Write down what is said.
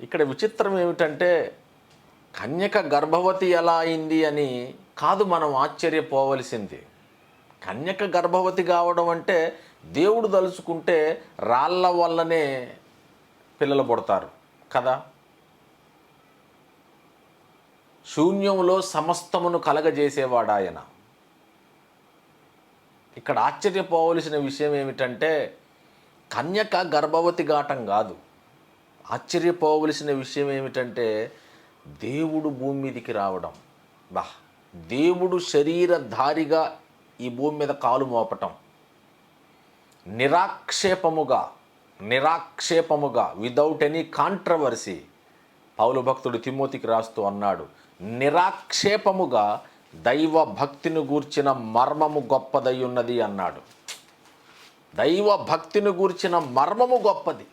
ఇక్కడ విచిత్రం ఏమిటంటే కన్యక గర్భవతి ఎలా అయింది అని కాదు మనం ఆశ్చర్యపోవలసింది. కన్యక గర్భవతి కావడం అంటే దేవుడు తలుచుకుంటే రాళ్ళ వల్లనే పిల్లలు పుడతారు కదా? శూన్యంలో సమస్తమును కలగజేసేవాడు ఆయన. ఇక్కడ ఆశ్చర్యపోవలసిన విషయం ఏమిటంటే కన్యక గర్భవతి ఘాటం కాదు. ఆశ్చర్యపోవలసిన విషయం ఏమిటంటే దేవుడు భూమి మీదికి రావడం. బా దేవుడు శరీరధారిగా ఈ భూమి మీద కాలు మోపటం. నిరాక్షేపముగా నిరాక్షేపముగా విదౌట్ ఎనీ కాంట్రవర్సీ పౌలు భక్తుడు తిమోతికి రాస్తూ అన్నాడు నిరాక్షేపముగా దైవ భక్తిని గూర్చిన మర్మము గొప్పదై ఉన్నది అన్నాడు. దైవ భక్తిని గూర్చిన మర్మము గొప్పది.